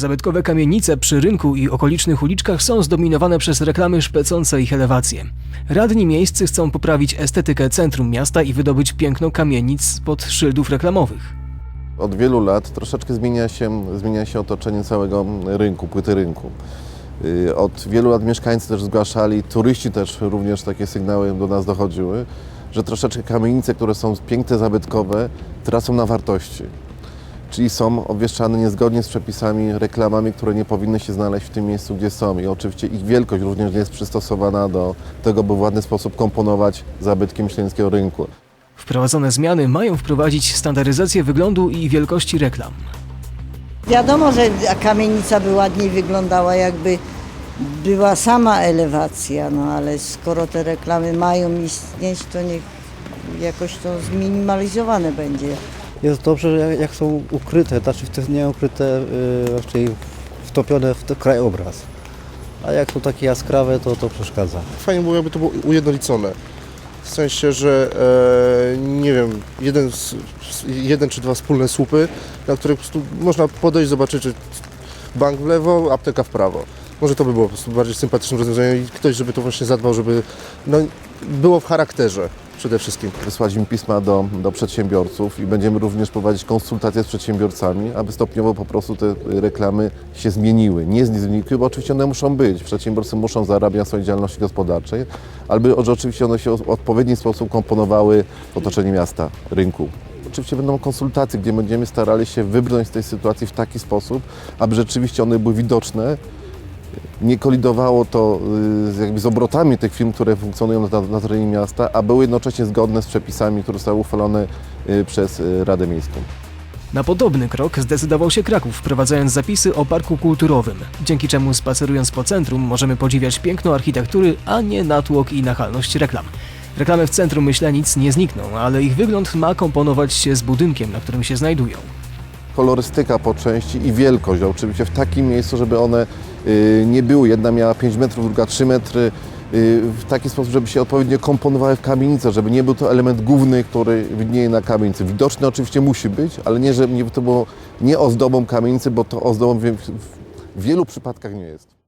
Zabytkowe kamienice przy rynku i okolicznych uliczkach są zdominowane przez reklamy szpecące ich elewację. Radni miejscy chcą poprawić estetykę centrum miasta i wydobyć piękno kamienic spod szyldów reklamowych. Od wielu lat troszeczkę zmienia się, zmienia się otoczenie całego rynku, płyty rynku. Y, Od wielu lat mieszkańcy też zgłaszali, turyści też również takie sygnały do nas dochodziły, że troszeczkę kamienice, które są piękne, zabytkowe, tracą na wartości. Czyli są obwieszczane niezgodnie z przepisami, reklamami, które nie powinny się znaleźć w tym miejscu, gdzie są. I oczywiście ich wielkość również nie jest przystosowana do tego, by w ładny sposób komponować zabytki myśleńskiego rynku. Wprowadzone zmiany mają wprowadzić standaryzację wyglądu i wielkości reklam. Wiadomo, że kamienica by ładniej wyglądała, jakby była sama elewacja, no ale skoro te reklamy mają istnieć, to niech jakoś to zminimalizowane będzie. Jest dobrze, jak- jak są ukryte, znaczy w nie ukryte, yy, raczej wtopione w krajobraz. A jak są takie jaskrawe, to to przeszkadza. Fajnie było, jakby to było ujednolicone. W sensie, że e, nie wiem, jeden, jeden czy dwa wspólne słupy, na których po prostu można podejść, zobaczyć, czy bank w lewo, apteka w prawo. Może to by było po prostu bardziej sympatycznym rozwiązaniem i ktoś, żeby to właśnie zadbał, żeby no, było w charakterze przede wszystkim. wysłać im pisma do, do przedsiębiorców i będziemy również prowadzić konsultacje z przedsiębiorcami, aby stopniowo po prostu te reklamy się zmieniły. Nie znikły, bo oczywiście one muszą być. Przedsiębiorcy muszą zarabiać na swojej działalności gospodarczej, ale oczywiście one się w odpowiedni sposób komponowały w otoczeniu miasta, rynku. Oczywiście będą konsultacje, gdzie będziemy starali się wybrnąć z tej sytuacji w taki sposób, aby rzeczywiście one były widoczne, nie kolidowało to y, z, z obrotami tych firm, które funkcjonują na, na terenie miasta, a były jednocześnie zgodne z przepisami, które zostały uchwalone y, przez y, Radę Miejską. Na podobny krok zdecydował się Kraków, wprowadzając zapisy o parku kulturowym, dzięki czemu spacerując po centrum możemy podziwiać piękno architektury, a nie natłok i nachalność reklam. Reklamy w centrum Myślenic nie znikną, ale ich wygląd ma komponować się z budynkiem, na którym się znajdują. Kolorystyka po części i wielkość, oczywiście w takim miejscu, żeby one nie były. Jedna miała 5 metrów, druga 3 metry, y, w taki sposób, żeby się odpowiednio komponowały w kamienicę, żeby nie był to element główny, który widnieje na kamienicy. Widoczny oczywiście musi być, ale nie, żeby to było nie ozdobą kamienicy, bo to ozdobą w wielu przypadkach nie jest.